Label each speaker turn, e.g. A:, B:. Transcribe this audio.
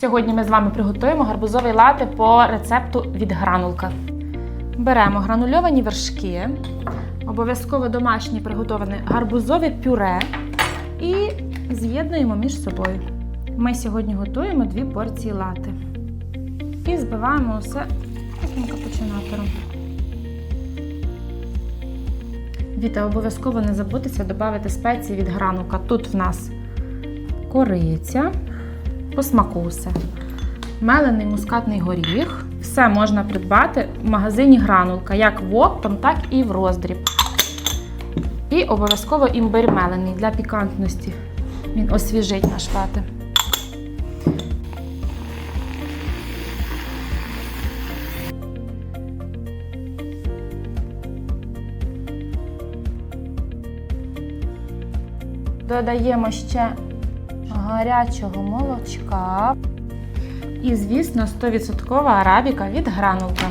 A: Сьогодні ми з вами приготуємо гарбузовий лати по рецепту від гранулка. Беремо гранульовані вершки, обов'язково домашнє приготоване гарбузове пюре і з'єднуємо між собою. Ми сьогодні готуємо дві порції лати. І збиваємо усе таким капучинатором. Віта, обов'язково не забудьтеся додати спеції від гранулка. Тут в нас кориця, по смаку. Мелений мускатний горіх. Все можна придбати в магазині гранулка, як в оптом, так і в роздріб. І обов'язково імбир мелений для пікантності. Він освіжить наш лати. Додаємо ще гарячого молочка. І, звісно, 100% арабіка від гранулка.